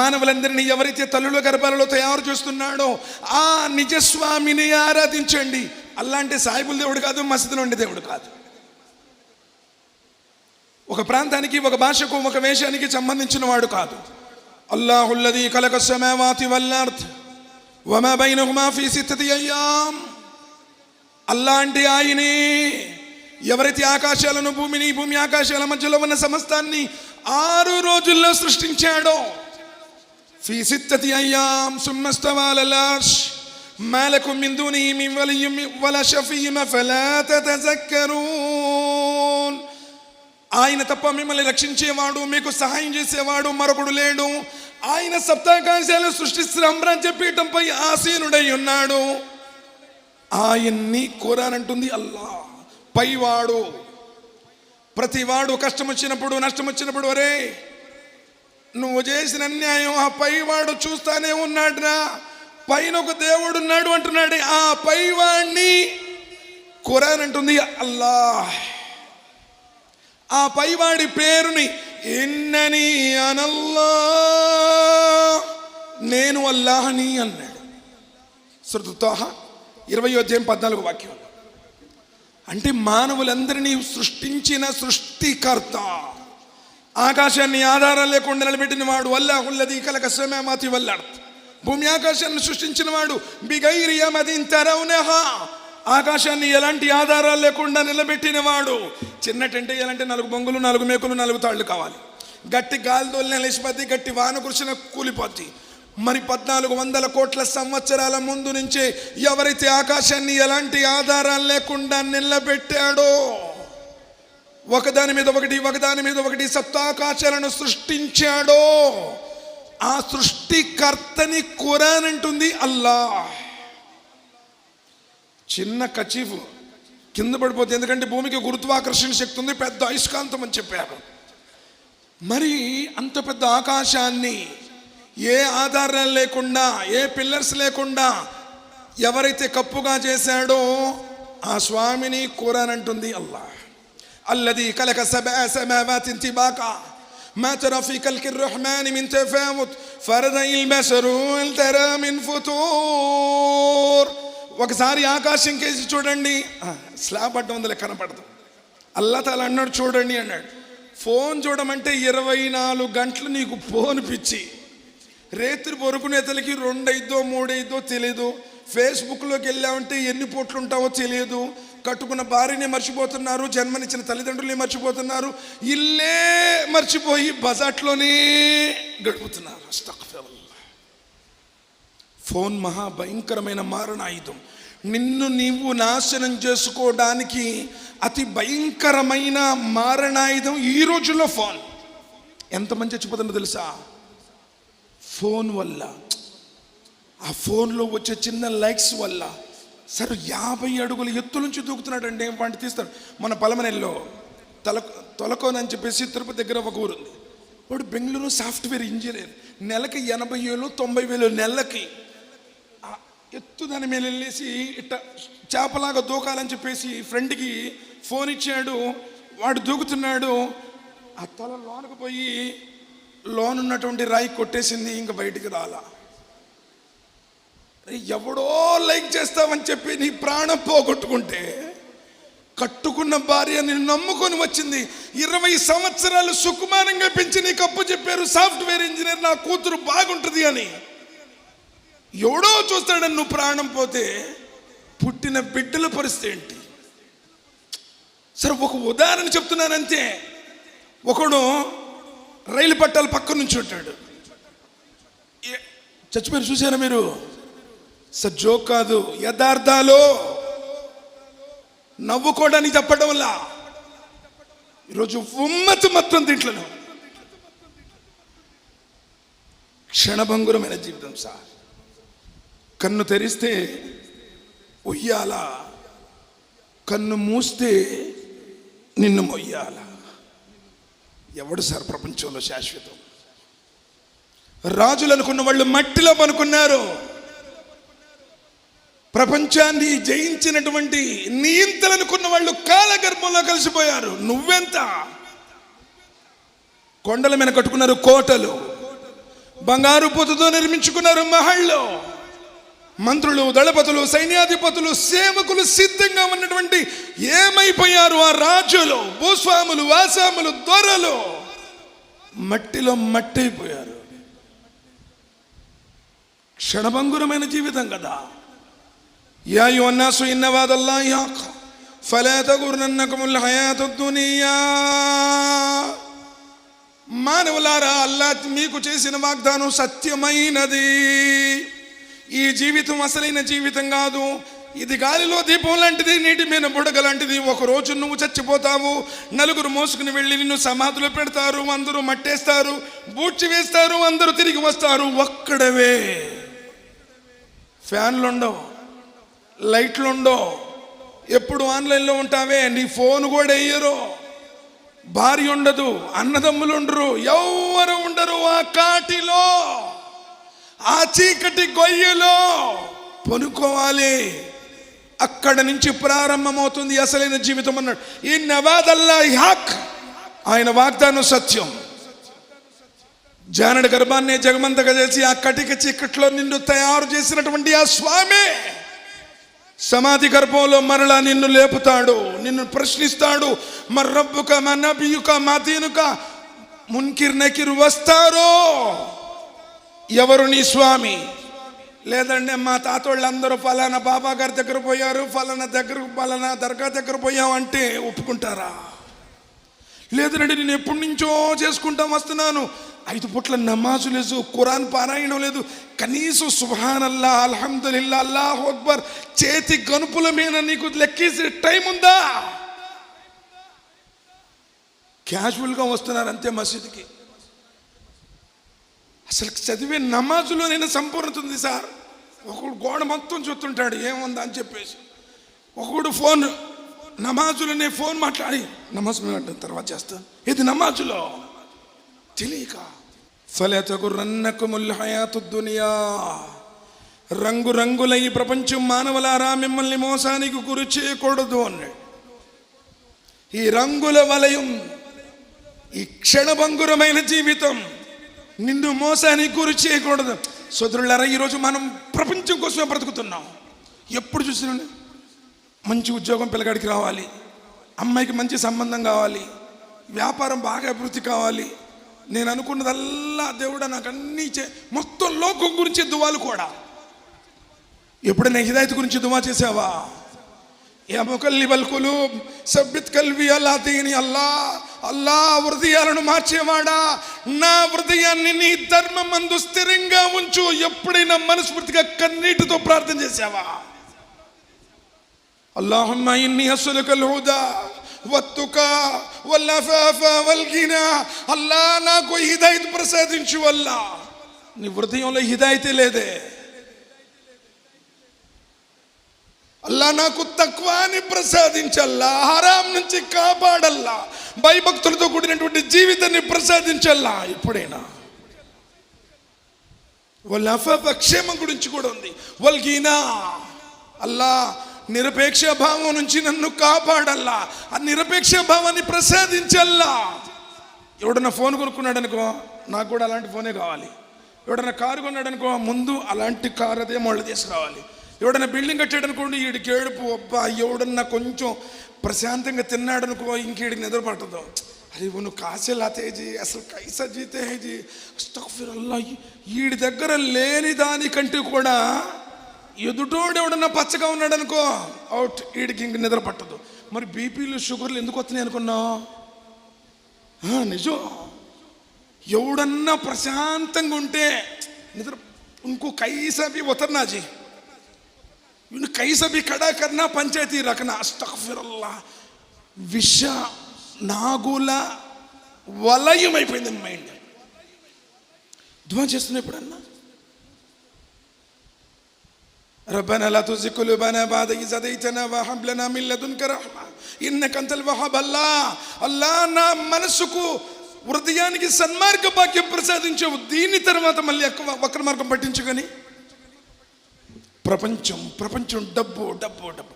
మానవులందరినీ ఎవరైతే తల్లుల గర్భాలలో తయారు చేస్తున్నాడో ఆ నిజస్వామిని ఆరాధించండి. అల్లాంటి సాయిబుల్ దేవుడు కాదు మసీదులో ఉండే దేవుడు కాదు. ఒక ప్రాంతానికి ఒక భాషకు ఒక వేషానికి సంబంధించిన వాడు కాదు. అల్లాహుల్లది కలక సమావాతి వల్లార్థ్ వమా బైనహుమా ఫీ అయ్యాం అల్లాంటి ఆయనే ఎవరైతే ఆకాశాలను భూమిని భూమి ఆకాశాల మధ్యలో ఉన్న సమస్తాన్ని ఆరు రోజుల్లో సృష్టించాడో ఫీ సిత్తతి అయ్యాం సుమ్మస్తవాలలాష్ لكم من دونه من ولي ولا شفيع فلا تتذكرون ఆయన తప్ప మిమ్మల్ని రక్షించేవాడు మీకు సహాయం చేసేవాడు మరొకడు లేడు ఆయన సప్తాకాశాలు సృష్టి సామ్రాజ్యపీఠంపై ఆసీనుడై ఉన్నాడు ఆయన్ని కోరానంటుంది అల్లా పైవాడు ప్రతివాడు కష్టం వచ్చినప్పుడు నష్టం వచ్చినప్పుడు ఒరే నువ్వు చేసిన అన్యాయం ఆ పైవాడు చూస్తానే ఉన్నాడురా. పైన ఒక దేవుడు ఉన్నాడు అంటున్నాడు. ఆ పైవాణ్ణి అంటుంది అల్లా ఆ పైవాడి పేరుని ఎన్నని అనల్లా నేను అల్లాహని అన్నాడు. శృతుతోహ ఇరవై అధ్యాయం పద్నాలుగు వాక్యం. అంటే మానవులందరినీ సృష్టించిన సృష్టికర్త. ఆకాశాన్ని ఆధారం లేకుండా నిలబెట్టిన వాడు అల్లాహుల్లది కలక సమేమాతి వల్లడత్ భూమి ఆకాశాన్ని సృష్టించిన వాడు బిగైరియమదిన్ తరౌనహా. ఆకాశాన్ని ఎలాంటి ఆధారాలు లేకుండా నిలబెట్టిన వాడు? చిన్న టెంట్ వేయాలంటే నాలుగు బొంగులు నాలుగు మేకులు నాలుగు తాళ్ళు కావాలి. గట్టి గాలి తోలిన లేచిపోద్ది గట్టి వాన కురిసిన కూలిపోద్ది. మరి పద్నాలుగు వందల కోట్ల సంవత్సరాల ముందు నుంచే ఎవరైతే ఆకాశాన్ని ఎలాంటి ఆధారాలు లేకుండా నిలబెట్టాడో ఒకదాని మీద ఒకటి ఒకదాని మీద ఒకటి సప్తాకాశాలను సృష్టించాడో ఆ సృష్టికర్తని కురానంటుంది అల్లా చిన్న కచీఫ్ కింద పడిపోతుంది ఎందుకంటే భూమికి గురుత్వాకర్షణ శక్తి ఉంది పెద్ద అయస్కాంతం అని చెప్పారు. మరి అంత పెద్ద ఆకాశాన్ని ఏ ఆధారాలు లేకుండా ఏ పిల్లర్స్ లేకుండా ఎవరైతే కప్పుగా చేశాడో ఆ స్వామిని కోరానంటుంది అల్లా అల్లది కలక సబా సమావాతిన్ తిబాకా ما ترى في كلك الرحمن من تفاوت فرد البشر هل ترى من فطور ఒకసారి ఆకాశం కేసి చూడండి ఆ, స్లాబ్ అడ్డం ఉందిలే కనపడదు అల్లా తాలా అన్నాడు చూడండి అన్నాడు ఫోన్ చూడమంటే ఇరవై నాలుగు గంటలు నీకు ఫోన్ పిచ్చి రేత్రి పరుకునేతలకి రెండైదో మూడైదో తెలియదు ఫేస్బుక్లోకి వెళ్ళామంటే ఎన్ని పోట్లు ఉంటావో తెలియదు. కట్టుకున్న భార్యని మర్చిపోతున్నారు జన్మనిచ్చిన తల్లిదండ్రుల్ని మర్చిపోతున్నారు. ఇల్లే మర్చిపోయి బజాట్లోనే గడుపుతున్నారు. ఫోన్ మహా భయంకరమైన మారణాయుధం. నిన్ను నీవు నాశనం చేసుకోవడానికి అతి భయంకరమైన మారణాయుధం ఈ రోజుల్లో ఫోన్. ఎంతమంది చచ్చిపోతుందో తెలుసా? ఫోన్ వల్ల ఆ ఫోన్లో వచ్చే చిన్న లైక్స్ వల్ల సరే యాభై అడుగుల ఎత్తు నుంచి దూకుతున్నాడండి వాడిని తీస్తాడు మన పలమనెల్లో తల తొలకోనని చెప్పేసి తిరుపతి దగ్గర ఒక ఊరు ఉంది. వాడు బెంగళూరు సాఫ్ట్వేర్ ఇంజనీర్. నెలకి ఎనభై వేలు తొంభై వేలు నెలకి. ఆ ఎత్తు దాని మీద వెళ్ళేసి ఇట్ట చేపలాగా దూకాలని చెప్పేసి ఫ్రెండ్కి ఫోన్ ఇచ్చాడు. వాడు దూకుతున్నాడు. ఆ తల లోనకు పోయి లోన్ ఉన్నటువంటి రాయి కొట్టేసింది ఇంకా బయటికి రాలా. ఎవడో లైక్ చేస్తామని చెప్పి నీ ప్రాణం పోగొట్టుకుంటే కట్టుకున్న భార్య నేను నమ్ముకొని వచ్చింది. ఇరవై సంవత్సరాలు సుకుమారంగా పెంచి నీకు అప్పు చెప్పారు. సాఫ్ట్వేర్ ఇంజనీర్ నా కూతురు బాగుంటుంది అని. ఎవడో చూస్తాడని నువ్వు ప్రాణం పోతే పుట్టిన బిడ్డల పరిస్థితి ఏంటి? సరే ఒక ఉదాహరణ చెప్తున్నానంతే. ఒకడు రైలు పట్టాల పక్క నుంచి ఉంటాడు. ఏ- చచ్చిపోయారు చూసారా మీరు? సజ్జో కాదు యథార్థాలు నవ్వుకోవడానికి చెప్పడం వల్ల ఈరోజు ఉమ్మతి మొత్తం దీంట్లో క్షణభంగురమైన జీవితం సార్. కన్ను తెరిస్తే ఉయ్యాల కన్ను మూస్తే నిన్ను మొయ్యాల. ఎవడు సార్ ప్రపంచంలో శాశ్వతం? రాజులు అనుకున్న వాళ్ళు మట్టిలో పనుకున్నారు. ప్రపంచాన్ని జయించినటువంటి నియంతలు వాళ్ళు కాలగర్భంలో కలిసిపోయారు. నువ్వెంత? కొండల మీద కట్టుకున్నారు కోటలు. బంగారు పొతుతో నిర్మించుకున్నారు మహళ్ళు. మంత్రులు దళపతులు సైన్యాధిపతులు సేవకులు సిద్ధంగా ఉన్నటువంటి ఏమైపోయారు ఆ రాజులు? భూస్వాములు వాసాములు దొరలు. మట్టిలో మట్టి అయిపోయారు. క్షణభంగురమైన జీవితం కదా. యా وعد الله حق. ఫలా تغرنكم الحياة الدنيا. మానవులారా అల్లా మీకు చేసిన వాగ్దానం సత్యమైనది. ఈ జీవితం అసలైన జీవితం కాదు. ఇది గాలిలో దీపం లాంటిది నీటి మీద బుడగ లాంటిది. ఒక రోజు నువ్వు చచ్చిపోతావు. నలుగురు మోసుకుని వెళ్ళి నిన్ను సమాధులు పెడతారు. అందరూ మట్టేస్తారు. బూడ్చి వేస్తారు. అందరూ తిరిగి వస్తారు. ఒక్కడవే. ఫ్యాన్లు ఉండవు లైట్లు ఉండవు ఎప్పుడు ఆన్లైన్లో ఉంటావే? నీ ఫోన్ కూడా వేయరు భార్య ఉండదు అన్నదమ్ములు ఉండరు ఎవరు ఉండరు ఆ కాటిలో. ఆ చీకటి గొయ్యలో. పనుకోవాలి. అక్కడ నుంచి ప్రారంభమవుతుంది అసలైన జీవితం అన్నాడు. ఈ నవాదల్లా యాక్ ఆయన వాగ్దానం సత్యం. జానడు గర్భాన్ని జగమంతగా చేసి ఆ కటిక చీకట్లో నిన్ను తయారు చేసినటువంటి ఆ స్వామి. సమాధి గర్భంలో మరలా నిన్ను లేపుతాడు నిన్ను ప్రశ్నిస్తాడు మర్రబ్బుక మా మాతీనుక మున్కిర్ నకిరు వస్తారో? ఎవరు నీ స్వామి? లేదండి మా తాతోళ్ళందరూ ఫలానా బాబా గారి దగ్గర పోయారు ఫలానా దగ్గర ఫలానా దర్గా దగ్గర పోయామంటే ఒప్పుకుంటారా? లేదండి నేను ఎప్పటి నుంచో చేసుకుంటా వస్తున్నాను ఐదు పూట్ల నమాజు లేదు ఖురాన్ పారాయణం లేదు. కనీసం సుభాన్ అల్లా అల్హమ్దుల్లా అల్లాహ్ అక్బర్ చేతి గనుపుల మీద నీకు లెక్కేసే టైం ఉందా? క్యాజువల్గా వస్తున్నారు అంతే మసీద్కి. అసలు చదివే నమాజులోనైనా సంపూర్ణత ఉంది సార్. ఒకడు గోడ మొత్తం చూస్తుంటాడు ఏముందా అని చెప్పేసి. ఒకడు ఫోన్ నమాజులోనే ఫోన్ మాట్లాడి నమాజ్ తర్వాత చేస్తాను ఇది నమాజులో? తెలియక ఫలతగురన్నకుముల్ హయాతు రంగు రంగుల ఈ ప్రపంచం మానవులారా మిమ్మల్ని మోసానికి గురి చేయకూడదు అన్నాడు. ఈ రంగుల వలయం ఈ క్షణభంగురమైన జీవితం నిన్ను మోసానికి గురి చేయకూడదు. సోదరులారా ఈరోజు మనం ప్రపంచం కోసమే బ్రతుకుతున్నాం. ఎప్పుడు చూసినా మంచి ఉద్యోగం పిల్లగాడికి రావాలి. అమ్మాయికి మంచి సంబంధం కావాలి. వ్యాపారం బాగా అభివృద్ధి కావాలి. నేను అనుకున్నదల్లా దేవుడు నాకు అన్నీ చే మొత్తం లోకం గురించి దువాలు కూడా. ఎప్పుడైనా హిదాయత గురించి దువా చేసావా? యమకల్లి బల్కులు సభ్యత్ కల్వి అల్లా తీని అల్లా అల్లా హృదయాలను మార్చేవాడా? నా హృదయాన్ని నీ ధర్మం అందు స్థిరంగా ఉంచు. ఎప్పుడైనా మనస్ఫూర్తిగా కన్నీటితో ప్రార్థన చేసావా? అల్లాహమ్మ ఇన్ని అసలు కలుదా వత్తుకా వల్లఫాఫ వల్గినా అల్లా నాకు హిదాయత్ ప్రసాదించు వల్ల నీ హృదయంలో హిదాయితే లేదే. అల్లా నాకు తక్కువని ప్రసాదించల్లా హరాం నుంచి కాపాడల్లా. భయభక్తులతో కూడినటువంటి జీవితాన్ని ప్రసాదించల్లా ఇప్పుడైనా? వాళ్ళ అఫ క్షేమం గురించి కూడా ఉంది. వాళ్ళకి అల్లా నిరపేక్ష భావం నుంచి నన్ను కాపాడల్లా. ఆ నిరపేక్ష భావాన్ని ప్రసాదించల్లా. ఎవడన్నా ఫోన్ కొనుక్కున్నాడు అనుకో నాకు కూడా అలాంటి ఫోనే కావాలి. ఎవడన్నా కారు కొన్నాడు అనుకో ముందు అలాంటి కారు అదే మళ్ళీ తీసుకురావాలి. ఎవడన్నా బిల్డింగ్ కట్టాడు అనుకోండి వీడికి ఏడుపు అబ్బా ఎవడన్నా కొంచెం ప్రశాంతంగా తిన్నాడు అనుకో ఇంకేడికి నిద్ర పట్టదు. అరే నువ్వు కాసే లాతేజీ అసలు కైసా జీతేజీ హేజీ వీడి దగ్గర లేని దానికంటే కూడా ఎదుటోడు ఎవడన్నా పచ్చగా ఉన్నాడు అనుకో అవుట్ వీడికి ఇంక నిద్ర పట్టదు. మరి బీపీలు షుగర్లు ఎందుకు వస్తున్నాయి అనుకున్నావు నిజం. ఎవడన్నా ప్రశాంతంగా ఉంటే నిద్ర ఇంకో కైసబీ ఉతర్నాజీ ఇన్ కైసబీ కడా కన్నా పంచాయతీ రకన అష్టఫిరల్లా విష నాగుల వలయం అయిపోయింది మైండ్. ధ్వం చేస్తున్నా ఎప్పుడన్నా? ربنا لا تزغ قلوبنا بعد إذ هديتنا وهب لنا من لدنك رحمة إنك أنت الوهاب الله الله నా మనసుకు హృదయానికి సన్మార్గ భాగ్యం ప్రసాదించావు దీని తర్వాత మళ్ళీ ఎక్కువ వక్ర మార్గం పట్టించు కానీ ప్రపంచం ప్రపంచం డబ్బు డబ్బు డబ్బు